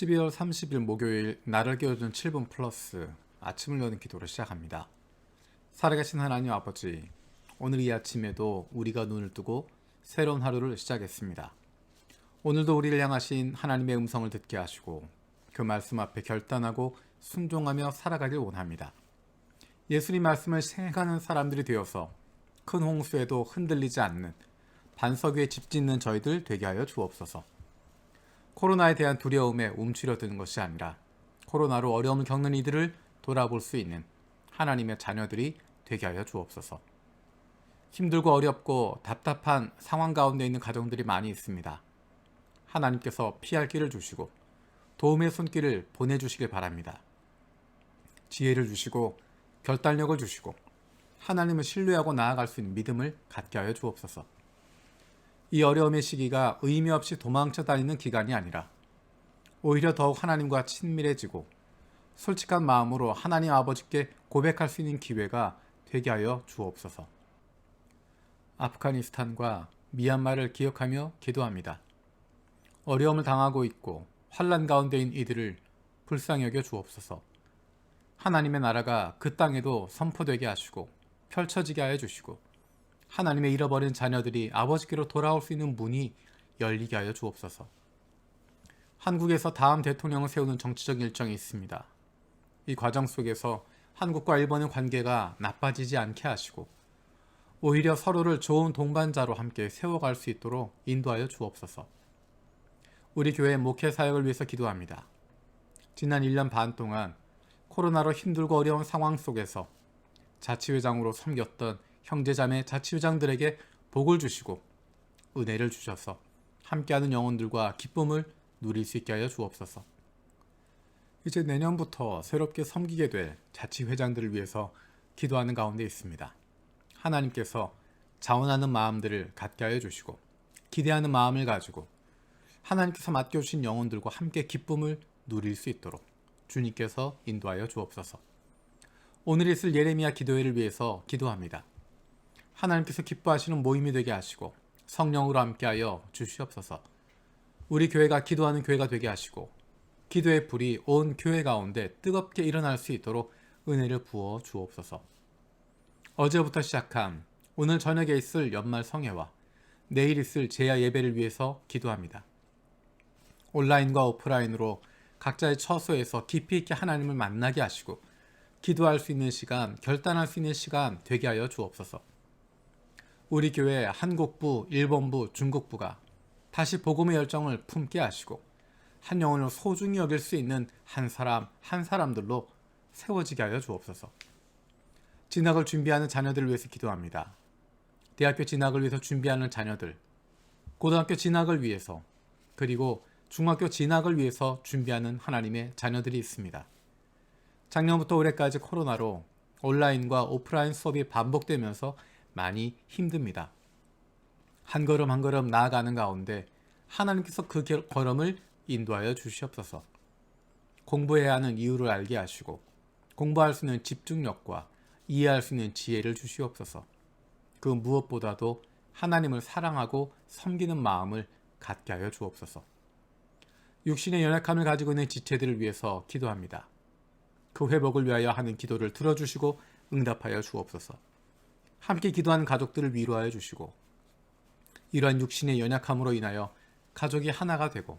12월 30일 목요일 나를 깨워준 7분 플러스 아침을 여는 기도를 시작합니다. 살아계신 하나님 아버지, 오늘 이 아침에도 우리가 눈을 뜨고 새로운 하루를 시작했습니다. 오늘도 우리를 향하신 하나님의 음성을 듣게 하시고 그 말씀 앞에 결단하고 순종하며 살아가길 원합니다. 예수님 말씀을 생각하는 사람들이 되어서 큰 홍수에도 흔들리지 않는 반석 위에 집 짓는 저희들 되게 하여 주옵소서. 코로나에 대한 두려움에 움츠려드는 것이 아니라 코로나로 어려움을 겪는 이들을 돌아볼 수 있는 하나님의 자녀들이 되게 하여 주옵소서. 힘들고 어렵고 답답한 상황 가운데 있는 가정들이 많이 있습니다. 하나님께서 피할 길을 주시고 도움의 손길을 보내주시길 바랍니다. 지혜를 주시고 결단력을 주시고 하나님을 신뢰하고 나아갈 수 있는 믿음을 갖게 하여 주옵소서. 이 어려움의 시기가 의미 없이 도망쳐 다니는 기간이 아니라 오히려 더욱 하나님과 친밀해지고 솔직한 마음으로 하나님 아버지께 고백할 수 있는 기회가 되게 하여 주옵소서. 아프가니스탄과 미얀마를 기억하며 기도합니다. 어려움을 당하고 있고 환란 가운데인 이들을 불쌍히 여겨 주옵소서. 하나님의 나라가 그 땅에도 선포되게 하시고 펼쳐지게 하여 주시고 하나님의 잃어버린 자녀들이 아버지께로 돌아올 수 있는 문이 열리게 하여 주옵소서. 한국에서 다음 대통령을 세우는 정치적 일정이 있습니다. 이 과정 속에서 한국과 일본의 관계가 나빠지지 않게 하시고 오히려 서로를 좋은 동반자로 함께 세워갈 수 있도록 인도하여 주옵소서. 우리 교회 목회 사역을 위해서 기도합니다. 지난 1년 반 동안 코로나로 힘들고 어려운 상황 속에서 자치회장으로 섬겼던 형제자매 자치회장들에게 복을 주시고 은혜를 주셔서 함께하는 영혼들과 기쁨을 누릴 수 있게 하여 주옵소서. 이제 내년부터 새롭게 섬기게 될 자치회장들을 위해서 기도하는 가운데 있습니다. 하나님께서 자원하는 마음들을 갖게 하여 주시고 기대하는 마음을 가지고 하나님께서 맡겨주신 영혼들과 함께 기쁨을 누릴 수 있도록 주님께서 인도하여 주옵소서. 오늘 있을 예레미야 기도회를 위해서 기도합니다. 하나님께서 기뻐하시는 모임이 되게 하시고 성령으로 함께하여 주시옵소서. 우리 교회가 기도하는 교회가 되게 하시고 기도의 불이 온 교회 가운데 뜨겁게 일어날 수 있도록 은혜를 부어 주옵소서. 어제부터 시작한 오늘 저녁에 있을 연말 성회와 내일 있을 제야 예배를 위해서 기도합니다. 온라인과 오프라인으로 각자의 처소에서 깊이 있게 하나님을 만나게 하시고 기도할 수 있는 시간, 결단할 수 있는 시간 되게 하여 주옵소서. 우리 교회 한국부, 일본부, 중국부가 다시 복음의 열정을 품게 하시고 한 영혼을 소중히 여길 수 있는 한 사람 한 사람들로 세워지게 하여 주옵소서. 진학을 준비하는 자녀들을 위해서 기도합니다. 대학교 진학을 위해서 준비하는 자녀들, 고등학교 진학을 위해서 그리고 중학교 진학을 위해서 준비하는 하나님의 자녀들이 있습니다. 작년부터 올해까지 코로나로 온라인과 오프라인 수업이 반복되면서 많이 힘듭니다. 한 걸음 한 걸음 나아가는 가운데 하나님께서 그 걸음을 인도하여 주시옵소서. 공부해야 하는 이유를 알게 하시고 공부할 수 있는 집중력과 이해할 수 있는 지혜를 주시옵소서. 그 무엇보다도 하나님을 사랑하고 섬기는 마음을 갖게 하여 주옵소서. 육신의 연약함을 가지고 있는 지체들을 위해서 기도합니다. 그 회복을 위하여 하는 기도를 들어주시고 응답하여 주옵소서. 함께 기도한 가족들을 위로하여 주시고 이러한 육신의 연약함으로 인하여 가족이 하나가 되고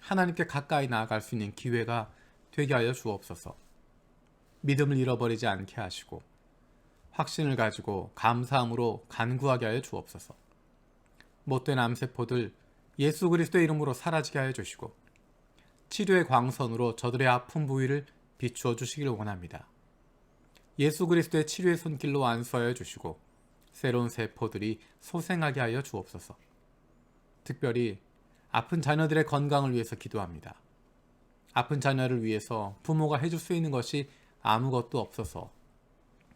하나님께 가까이 나아갈 수 있는 기회가 되게 하여 주옵소서. 믿음을 잃어버리지 않게 하시고 확신을 가지고 감사함으로 간구하게 하여 주옵소서. 못된 암세포들 예수 그리스도의 이름으로 사라지게 하여 주시고 치료의 광선으로 저들의 아픈 부위를 비추어 주시기를 원합니다. 예수 그리스도의 치료의 손길로 안수하여 주시고 새로운 세포들이 소생하게 하여 주옵소서. 특별히 아픈 자녀들의 건강을 위해서 기도합니다. 아픈 자녀를 위해서 부모가 해줄 수 있는 것이 아무것도 없어서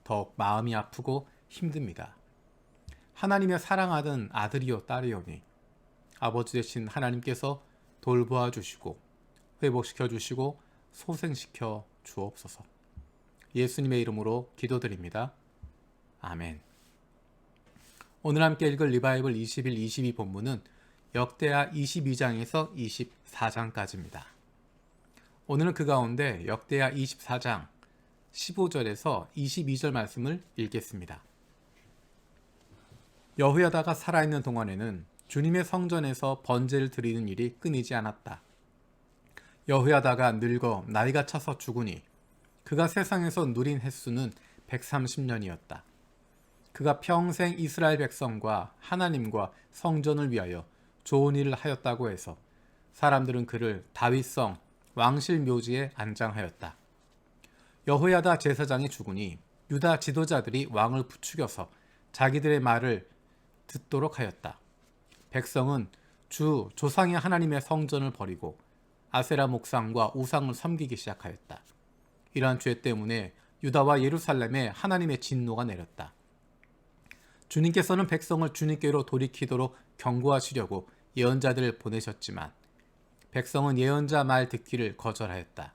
더욱 마음이 아프고 힘듭니다. 하나님의 사랑하던 아들이요 딸이오니 아버지 되신 하나님께서 돌보아 주시고 회복시켜 주시고 소생시켜 주옵소서. 예수님의 이름으로 기도드립니다. 아멘. 오늘 함께 읽을 리바이블 21, 22 본문은 역대하 22장에서 24장까지입니다. 오늘은 그 가운데 역대하 24장 15절에서 22절 말씀을 읽겠습니다. 여호야다가 살아있는 동안에는 주님의 성전에서 번제를 드리는 일이 끊이지 않았다. 여호야다가 늙어 나이가 차서 죽으니 그가 세상에서 누린 횟수는 130년이었다. 그가 평생 이스라엘 백성과 하나님과 성전을 위하여 좋은 일을 하였다고 해서 사람들은 그를 다윗성 왕실 묘지에 안장하였다. 여호야다 제사장이 죽으니 유다 지도자들이 왕을 부추겨서 자기들의 말을 듣도록 하였다. 백성은 주 조상의 하나님의 성전을 버리고 아세라 목상과 우상을 섬기기 시작하였다. 이러한 죄 때문에 유다와 예루살렘에 하나님의 진노가 내렸다. 주님께서는 백성을 주님께로 돌이키도록 경고하시려고 예언자들을 보내셨지만 백성은 예언자 말 듣기를 거절하였다.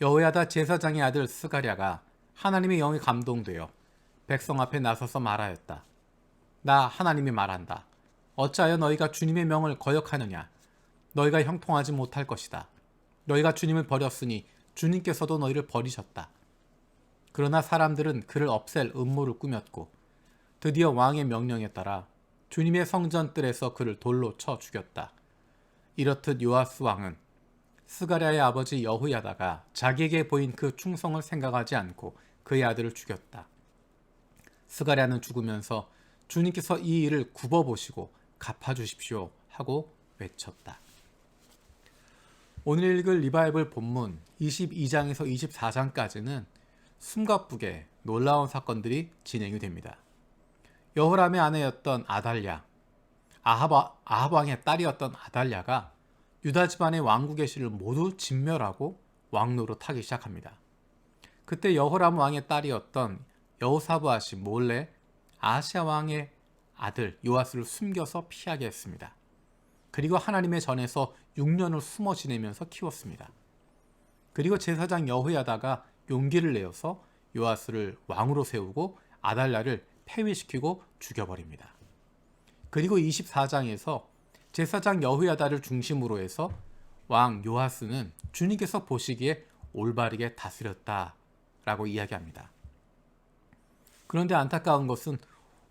여호야다 제사장의 아들 스가랴가 하나님의 영에 감동되어 백성 앞에 나서서 말하였다. 나 하나님이 말한다. 어찌하여 너희가 주님의 명을 거역하느냐? 너희가 형통하지 못할 것이다. 너희가 주님을 버렸으니 주님께서도 너희를 버리셨다. 그러나 사람들은 그를 없앨 음모를 꾸몄고 드디어 왕의 명령에 따라 주님의 성전 뜰에서 그를 돌로 쳐 죽였다. 이렇듯 요아스 왕은 스가랴의 아버지 여후야다가 자기에게 보인 그 충성을 생각하지 않고 그의 아들을 죽였다. 스가랴는 죽으면서 주님께서 이 일을 굽어보시고 갚아주십시오 하고 외쳤다. 오늘 읽을 리바이블 본문 22장에서 24장까지는 숨가쁘게 놀라운 사건들이 진행이 됩니다. 여호람의 아내였던 아달랴, 아합, 아합 왕의 딸이었던 아달랴가 유다 집안의 왕국의 실을 모두 진멸하고 왕노로 타기 시작합니다. 그때 여호람 왕의 딸이었던 여호사부아시 몰래 아시아 왕의 아들 요아스를 숨겨서 피하게 했습니다. 그리고 하나님의 전에서 6년을 숨어 지내면서 키웠습니다. 그리고 제사장 여호야다가 용기를 내어서 요아스를 왕으로 세우고 아달랴를 폐위시키고 죽여버립니다. 그리고 24장에서 제사장 여호야다를 중심으로 해서 왕 요하스는 주님께서 보시기에 올바르게 다스렸다 라고 이야기합니다. 그런데 안타까운 것은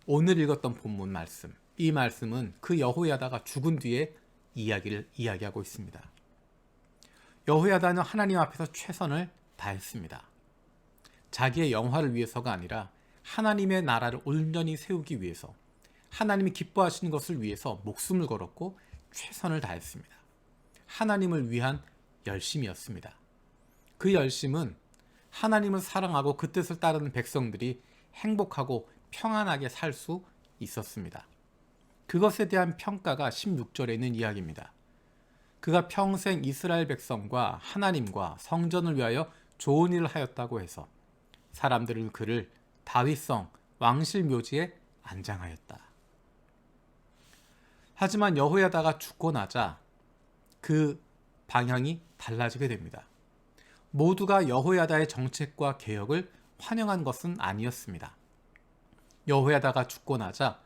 오늘 읽었던 본문 말씀, 이 말씀은 그 여호야다가 죽은 뒤에 이야기를 이야기하고 있습니다. 여호야다는 하나님 앞에서 최선을 다했습니다. 자기의 영화를 위해서가 아니라 하나님의 나라를 온전히 세우기 위해서 하나님이 기뻐하시는 것을 위해서 목숨을 걸었고 최선을 다했습니다. 하나님을 위한 열심이었습니다. 그 열심은 하나님을 사랑하고 그 뜻을 따르는 백성들이 행복하고 평안하게 살 수 있었습니다. 그것에 대한 평가가 16절에 있는 이야기입니다. 그가 평생 이스라엘 백성과 하나님과 성전을 위하여 좋은 일을 하였다고 해서 사람들은 그를 다윗성 왕실 묘지에 안장하였다. 하지만 여호야다가 죽고 나자 그 방향이 달라지게 됩니다. 모두가 여호야다의 정책과 개혁을 환영한 것은 아니었습니다. 여호야다가 죽고 나자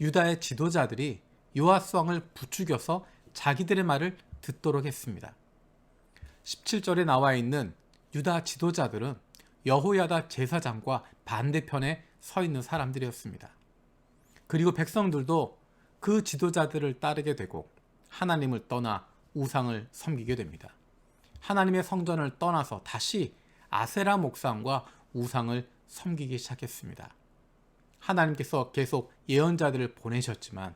유다의 지도자들이 요아스 왕을 부추겨서 자기들의 말을 듣도록 했습니다. 17절에 나와 있는 유다 지도자들은 여호야다 제사장과 반대편에 서 있는 사람들이었습니다. 그리고 백성들도 그 지도자들을 따르게 되고 하나님을 떠나 우상을 섬기게 됩니다. 하나님의 성전을 떠나서 다시 아세라 목상과 우상을 섬기기 시작했습니다. 하나님께서 계속 예언자들을 보내셨지만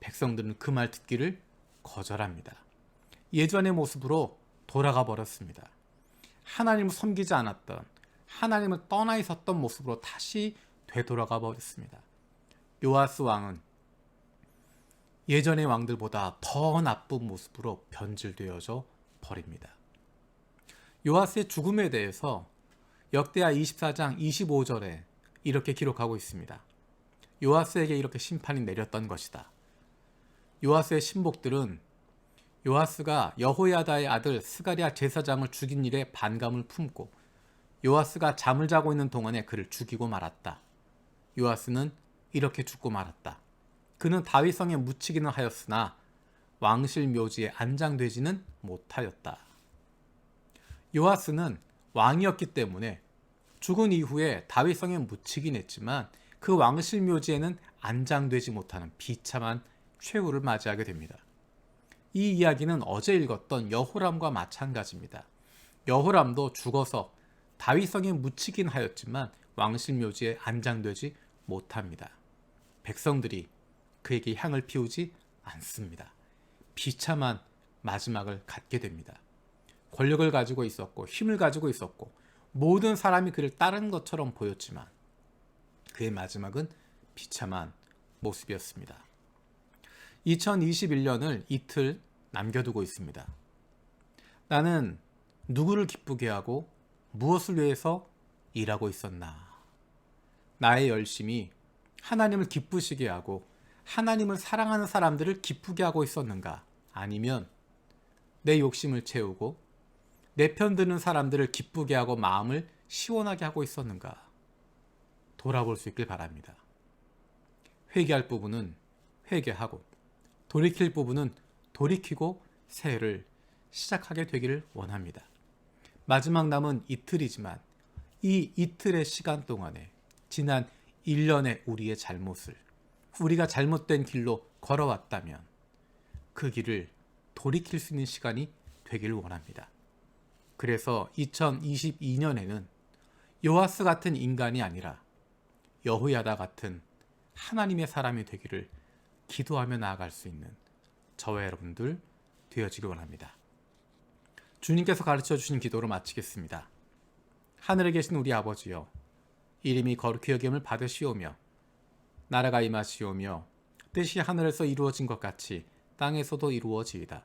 백성들은 그 말 듣기를 거절합니다. 예전의 모습으로 돌아가 버렸습니다. 하나님을 섬기지 않았던 하나님을 떠나 있었던 모습으로 다시 되돌아가 버렸습니다. 요아스 왕은 예전의 왕들보다 더 나쁜 모습으로 변질되어져 버립니다. 요아스의 죽음에 대해서 역대하 24장 25절에 이렇게 기록하고 있습니다. 요아스에게 이렇게 심판이 내렸던 것이다. 요아스의 신복들은 요아스가 여호야다의 아들 스가리아 제사장을 죽인 일에 반감을 품고 요아스가 잠을 자고 있는 동안에 그를 죽이고 말았다. 요아스는 이렇게 죽고 말았다. 그는 다윗성에 묻히기는 하였으나 왕실 묘지에 안장되지는 못하였다. 요아스는 왕이었기 때문에 죽은 이후에 다윗성에 묻히긴 했지만 그 왕실 묘지에는 안장되지 못하는 비참한 최후를 맞이하게 됩니다. 이 이야기는 어제 읽었던 여호람과 마찬가지입니다. 여호람도 죽어서 다윗성에 묻히긴 하였지만 왕실 묘지에 안장되지 못합니다. 백성들이 그에게 향을 피우지 않습니다. 비참한 마지막을 갖게 됩니다. 권력을 가지고 있었고 힘을 가지고 있었고 모든 사람이 그를 따르는 것처럼 보였지만 그의 마지막은 비참한 모습이었습니다. 2021년을 이틀 남겨두고 있습니다. 나는 누구를 기쁘게 하고 무엇을 위해서 일하고 있었나? 나의 열심이 하나님을 기쁘시게 하고 하나님을 사랑하는 사람들을 기쁘게 하고 있었는가? 아니면 내 욕심을 채우고 내 편 드는 사람들을 기쁘게 하고 마음을 시원하게 하고 있었는가? 돌아볼 수 있길 바랍니다. 회개할 부분은 회개하고 돌이킬 부분은 돌이키고 새해를 시작하게 되기를 원합니다. 마지막 남은 이틀이지만 이 이틀의 시간 동안에 지난 1년의 우리의 잘못을 우리가 잘못된 길로 걸어왔다면 그 길을 돌이킬 수 있는 시간이 되기를 원합니다. 그래서 2022년에는 요아스 같은 인간이 아니라 여호야다 같은 하나님의 사람이 되기를 기도하며 나아갈 수 있는 저와 여러분들 되어지길 원합니다. 주님께서 가르쳐 주신 기도로 마치겠습니다. 하늘에 계신 우리 아버지여 이름이 거룩히 여김을 받으시오며 나라가 임하시오며 뜻이 하늘에서 이루어진 것 같이 땅에서도 이루어지이다.